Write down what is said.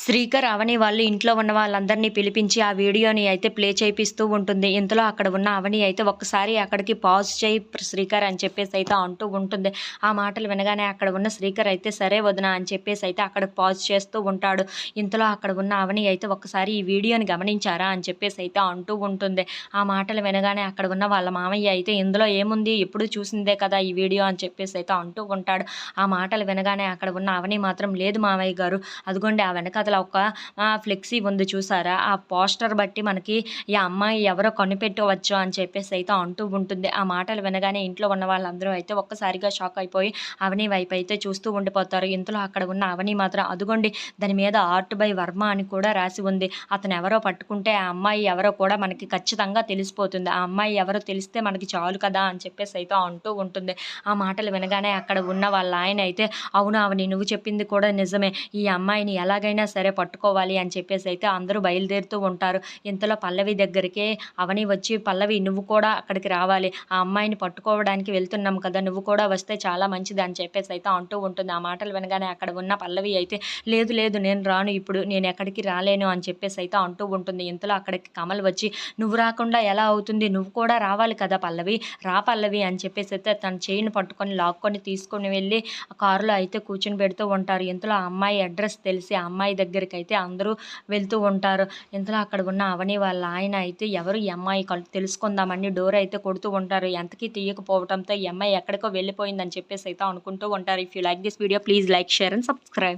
శ్రీకర్ అవని వాళ్ళు ఇంట్లో ఉన్న వాళ్ళందరినీ పిలిపించి ఆ వీడియోని అయితే ప్లే చేపిస్తూ ఉంటుంది. ఇంతలో అక్కడ ఉన్న అవని అయితే ఒక్కసారి అక్కడికి పాజ్ చేయి శ్రీకర్ అని చెప్పేసి అయితే అంటూ ఉంటుంది. ఆ మాటలు వినగానే అక్కడ ఉన్న శ్రీకర్ అయితే సరే వదిన అని చెప్పేసి అయితే అక్కడ పాజ్ చేస్తూ ఉంటాడు. ఇంతలో అక్కడ ఉన్న అవని అయితే ఒక్కసారి ఈ వీడియోని గమనించారా అని చెప్పేసి అయితే అంటూ ఉంటుంది. ఆ మాటలు వినగానే అక్కడ ఉన్న వాళ్ళ మామయ్య అయితే ఇందులో ఏముంది? ఎప్పుడు చూసిందే కదా ఈ వీడియో అని చెప్పేసి అయితే అంటూ ఉంటాడు. ఆ మాటలు వినగానే అక్కడ ఉన్న అవని మాత్రం లేదు మామయ్య గారు అదిగోండి ఆ వెనక వెనకాతల ఒక ఫ్లెక్సీ ఉంది చూసారా? ఆ పోస్టర్ బట్టి మనకి ఈ అమ్మాయి ఎవరో కనిపెట్టవచ్చు అని చెప్పేసి అయితే అంటూ ఉంటుంది. ఆ మాటలు వినగానే ఇంట్లో ఉన్న వాళ్ళందరూ అయితే ఒక్కసారిగా షాక్ అయిపోయి అవని వైపు అయితే చూస్తూ ఉండిపోతారు. ఇంతలో అక్కడ ఉన్న అవని మాత్రం అదుగోండి దాని మీద ఆర్ట్ బై వర్మ అని కూడా రాసి ఉంది. అతను ఎవరో పట్టుకుంటే ఆ అమ్మాయి ఎవరో కూడా మనకి ఖచ్చితంగా తెలిసిపోతుంది. ఆ అమ్మాయి ఎవరో తెలిస్తే మనకి చాలు కదా అని చెప్పేసి అయితే అంటూ ఉంటుంది. ఆ మాటలు వినగానే అక్కడ ఉన్న వాళ్ళ ఆయన అయితే అవును అవని నువ్వు చెప్పింది కూడా నిజమే. ఈ అమ్మాయిని ఎలాగైనా సరే పట్టుకోవాలి అని చెప్పేసి అయితే అందరూ బయలుదేరుతూ ఉంటారు. ఇంతలో పల్లవి దగ్గరికే అవని వచ్చి పల్లవి నువ్వు కూడా అక్కడికి రావాలి. ఆ అమ్మాయిని పట్టుకోవడానికి వెళ్తున్నాం కదా నువ్వు కూడా వస్తే చాలా మంచిది అని చెప్పేసి అయితే అంటూ ఉంటుంది. ఆ మాటలు వినగానే అక్కడ ఉన్న పల్లవి అయితే లేదు లేదు నేను రాను ఇప్పుడు నేను ఎక్కడికి రాలేను అని చెప్పేసి అయితే అంటూ ఉంటుంది. ఇంతలో అక్కడికి కమల్ వచ్చి నువ్వు రాకుండా ఎలా అవుతుంది? నువ్వు కూడా రావాలి కదా పల్లవి రా పల్లవి అని చెప్పేసి అయితే తన చేయిని పట్టుకొని లాక్కొని తీసుకొని వెళ్ళి ఆ కారులో అయితే కూర్చుని పెడుతూ ఉంటారు. ఇంతలో ఆ అమ్మాయి అడ్రస్ తెలిసి ఆ అమ్మాయి దగ్గరికి అయితే అందరూ వెళ్తూ ఉంటారు. ఇంతలో అక్కడ ఉన్న అవని వాళ్ళ ఆయన అయితే ఎవరు ఈ అమ్మాయి తెలుసుకుందామని డోర్ అయితే కొడుతూ ఉంటారు. ఎంతకీ తీయకపోవడంతో ఈ అమ్మాయి ఎక్కడికో వెళ్ళిపోయిందని చెప్పేసి అయితే అనుకుంటూ ఉంటారు. If you like this video please like share and subscribe